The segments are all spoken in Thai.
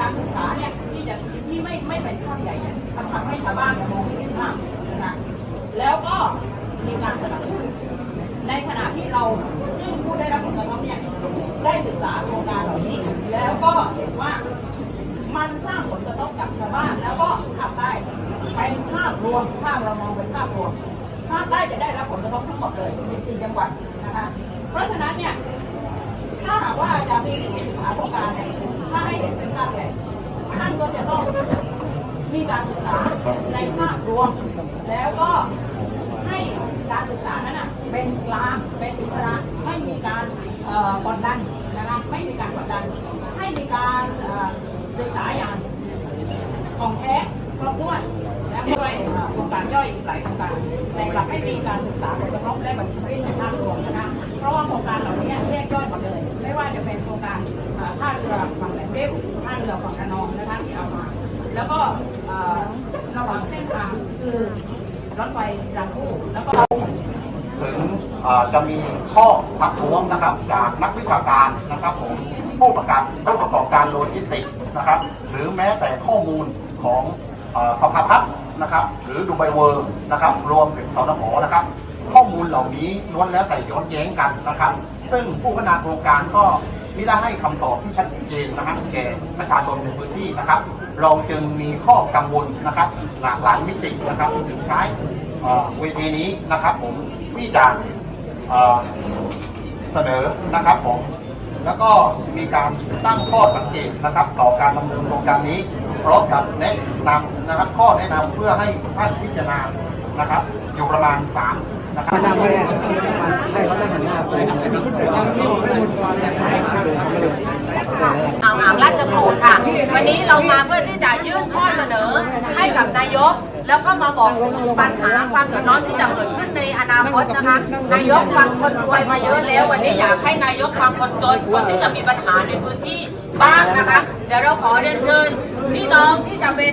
การศึกษาเนี่ยที่จะที่ไม่ไม่เป็นภาพใหญ่เนี่ยมันทำให้ชาวบ้านมองไม่เห็นภาพนะคะแล้วก็มีการสนับสนุนในขณะที่เราซึ่งผู้ได้รับผลกระทบเนี่ยได้ศึกษาโครงการเหล่านี้ แล้วก็เห็นว่ามันสร้างผลกระทบกับชาวบ้านแล้วก็ทำได้เป็นภาพรวมภาพเรามองเป็นภาพรวมภาคใต้จะได้รับผลกระทบทั้งหมดเลย 14 จังหวัดนะคะเพราะฉะนั้นเนี่ยถ้าหากว่าจะมีวิธีศึกษาโครงการเนี่ย ถ้าให้เห็นเป็นภาพใหญ่ท่านก็จะต้องมีการศึกษาในภาพรวม แล้วก็ให้การศึกษานั้นน่ะเป็นกลางเป็นอิสระไม่มีการกดดันนะคะไม่มีการกดดัน ให้มีการศึกษาอย่างของแท้ครบถ้วนและด้วยโครงการย่อยอีกหลายโครงการแต่กลับไม่มีการศึกษาผลกระทบและบัญชีในภาพรวมนะคะเพราะว่าโครงการเหล่านี้แยกย่อยหมดเลย ไม่ว่าจะเป็นโครงการเอ่อท่าเรือ ฝั่งแหว่าฝั่งระนองนะคะที่เอามาแล้วก็ระหว่างเส้นทางคือรถไฟรางคู่แล้วก็ถึงจะมีข้อถักท้วงนะครับจากนักวิชาการนะครับผมผู้ประกอบผู้ประกอบการโลจิสติกส์นะครับ หรือแม้แต่ข้อมูลของอสภาพัฒน์นะครับหรือดูไบเวิร์นะครับ รวมถึงสนหอนะครับ ข้อมูลเหล่านี้ล้วนแล้วแต่ย้อนแย้งกันนะครับ ซึ่งผู้พัฒนาโครงการก็ ไม่ได้ให้คำตอบที่ชัดเจนนะครับแก่ประชาชนในพื้นที่นะครับ เราจึงมีข้อกังวลนะครับ หลากหลายมิตินะครับถึงใช้เวทีนี้นะครับผมที่จะเอ่อเสนอนะครับผมแล้วก็มีการตั้งข้อสังเกตนะครับ ต่อการดำเนินโครงการนี้พร้อมกับแนะนำนะครับข้อแนะนำเพื่อให้ท่านพิจารณานะครับ อยู่ประมาณ3นะครับมานั่งไว้อะให้เขานั่งหันหน้าไป อ่างอ่างราชโกรค่ะ วันนี้เรามาเพื่อที่จะยื่นข้อเสนอให้กับนายก แล้วก็มาบอกถึงปัญหาความเดือดร้อนที่จะเกิดขึ้นในอนาคตนะคะ นายกฟังคนรวยมาเยอะแล้ว วันนี้อยากให้นายกฟังคนจนคนที่จะมีปัญหาในพื้นที่บ้างนะคะ เดี๋ยวเราขอเรียนเชิญพี่น้องที่จะเป็น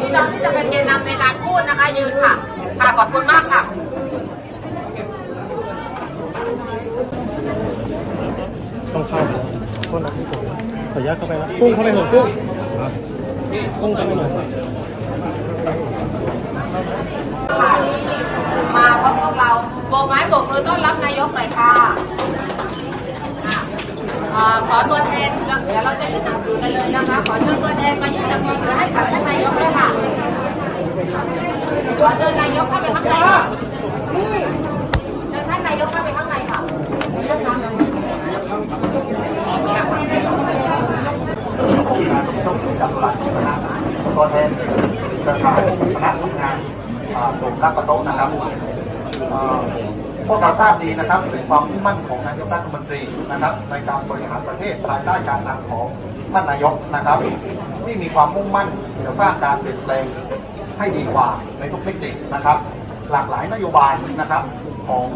พี่น้องที่จะเป็นแกนนำในการพูดนะคะ ยืนค่ะค่ะขอบคุณมากค่ะต้องเข้าไปโทษนะพี่ผมขออนุญาตเข้าไปแล้วกุ้งเข้าไปเถอะกุ้ง กุ้งเข้าไปหน่อยค่ะที่มาพบพวกเราโบกไม้โบกมือต้อนรับนายกหน่อยค่ะขอตัวแทนเดี๋ยวเราจะยื่นหนังสือกันเลยนะคะ ขอเชิญตัวแทนมายื่นหนังสือให้กับท่านนายกด้วยค่ะขอเชิญนายกเข้าไปข้างในค่ะเชิญท่านนายกเข้าไปข้างในค่ะนะคะ จับหลักตัวแทนเครือข่ายคณะทำงานอ่าส่ง รักประโต๊ะนะครับพวกเราทราบดีนะครับถึงความมุ่งมั่นของนายกรัฐมนตรีนะครับ ในการบริหารประเทศภายใต้การนำของท่านนายกนะครับ ที่มีความมุ่งมั่นจะสร้างการเปลี่ยนแปลงให้ดีกว่าในทุกมิตินะครับ หลากหลายนโยบายนะครับของ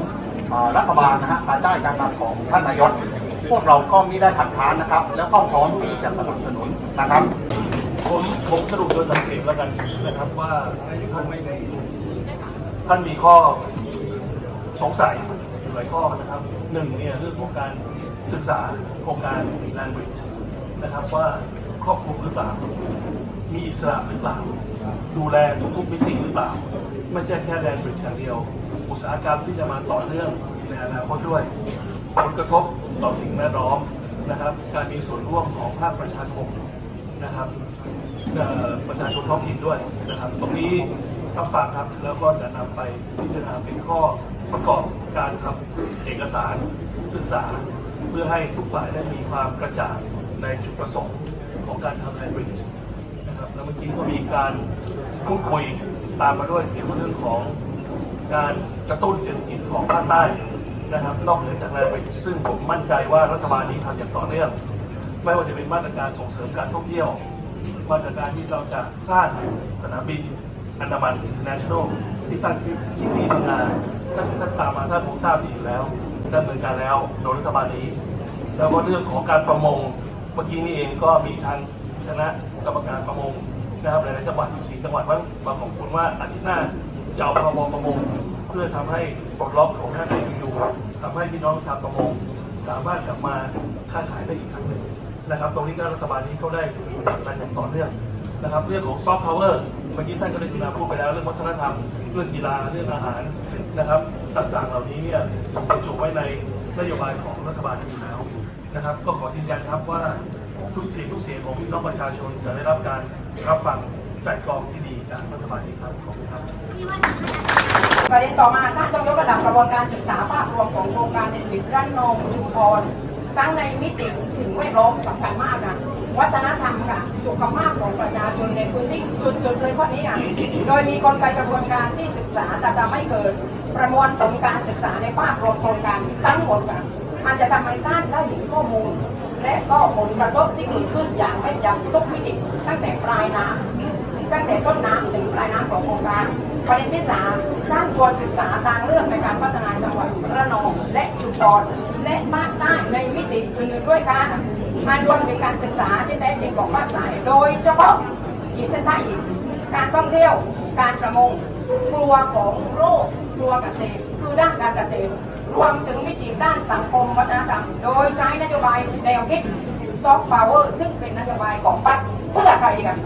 รัฐบาลนะฮะภายใต้การนำของท่านนายกพวกเราก็มิได้ขัดค้านนะครับ แล้วก็พร้อมที่จะสนับสนุนนะครับ ผมผมสรุปโดยสังเกตแล้วกันนะครับว่าท่านไม่ ท่านมีข้อสงสัยอยู่หลายข้อนะครับหนึ่งเนี่ยเรื่องของการศึกษาโครงการ language นะครับว่าครอบคลุมหรือเปล่า มีอิสระหรือเปล่า ดูแลทุกๆมิติหรือเปล่า ไม่ใช่แค่ language อย่างเดียว อุตสาหกรรมที่จะมาต่อเนื่องในอนาคตด้วยผลกระทบต่อสิ่งแวดล้อมนะครับ การมีส่วนร่วมของภาคประชาคมนะครับประชาชนท้องถิ่นด้วยนะครับ ตรงนี้ รับฝากครับ แล้วก็จะนำไปพิจารณาเป็นข้อประกอบการทำเอกสารศึกษา เพื่อให้ทุกฝ่ายได้มีความกระจ่างในจุดประสงค์ของการทำไฮบริดนะครับแล้วเมื่อกี้ก็มีการพูดคุยตามมาด้วยเกี่ยวกับเรื่องของการกระตุ้นเศรษฐกิจของภาคใต้นะครับนอกเหนือจากนั้นไปซึ่งผมมั่นใจว่ารัฐบาลนี้ทำอย่างต่อเนื่อง ไม่ว่าจะเป็นมาตรการส่งเสริมการท่องเที่ยว มาตรการที่เราจะสร้างสนามบิน อันดามัน international ที่ตั้งที่ที่ที่ทำงานท่านท่านตามมาท่านคงทราบดีอยู่แล้วดำเนินการแล้วโดยรัฐบาลนี้ แล้วก็เรื่องของการประมงเมื่อกี้นี้เองก็มีทางคณะกรรมการประมงนะครับหลายๆจังหวัด14จังหวัดว่ามาของคุณว่าอาทิตย์หน้าจะเอาพรบประมงเพื่อทำให้ปลดล็อกของท่านนายกอยู่ทำให้พี่น้องชาวประมงสามารถกลับมาค้าขายได้อีกครั้งหนึ่งนะครับ ตรงนี้ก็รัฐบาลนี้เขาได้ผลักดันอย่างต่อเนื่องนะครับ เรื่องของซอฟต์พาวเวอร์ เมื่อกี้ท่านก็ได้กรุณาพูดไปแล้วเรื่องวัฒนธรรมเรื่องกีฬาเรื่องอาหารนะครับต่างๆเหล่านี้เนี่ยบรรจุไว้ในนโยบายของรัฐบาลอยู่แล้วนะครับ ก็ขอยืนยันครับว่าทุกเสียงทุกเสียงของพี่น้องประชาชนจะได้รับการรับฟังกลั่กองที่ดีจากรัฐบาลนี้ครับขอบคุณครับประเด็นต่อมาท่านต้องยกระดับกระบวนการศึกษาภาพรวมของโครงการเด็นรันนองชุมพรทั้งในมิติสิ่งแวดล้อมสำคัญมากค่ะวัฒนธรรม ค่ะสุขภาพของประชาชนในพื้นที่สุดๆเลยข้อนี้ค่ะโดยมีกลไกกระบวนการที่ศึกษาจะทำให้เกิดประมวลผลการศึกษาในภาพรวมโครงการทั้งหมดค่ะมันจะทำให้ท่านได้เห็นข้อมูล และก็ผลกระทบที่เกิดขึ้นอย่างไม่นยำทุกมิติตั้งแต่ปลายน้ำตั้งแต่ต้นน้ำถึงปลายน้ำของโครงการประเด็นที่สามด้านควรศึกษาทางเลือกในการพัฒนาจังหวัดระนองและชุมพรและภาคใต้ในมิติอื่นๆด้วยค่ะ มันรวมถึงการศึกษาที่แท้จริงของภาคใต้โดยเฉพาะกิจเส้นใต้อีกการท่องเที่ยวการประมงครัวของโลกครัวเกษตรคือด้านการเกษตร รวมถึงมิติด้านสังคมวัฒนธรรม โดยใช้นโยบายแนวคิดซอฟต์พาวเวอร์ซึ่งเป็นนโยบายของพรรคเพื่อไทยกัน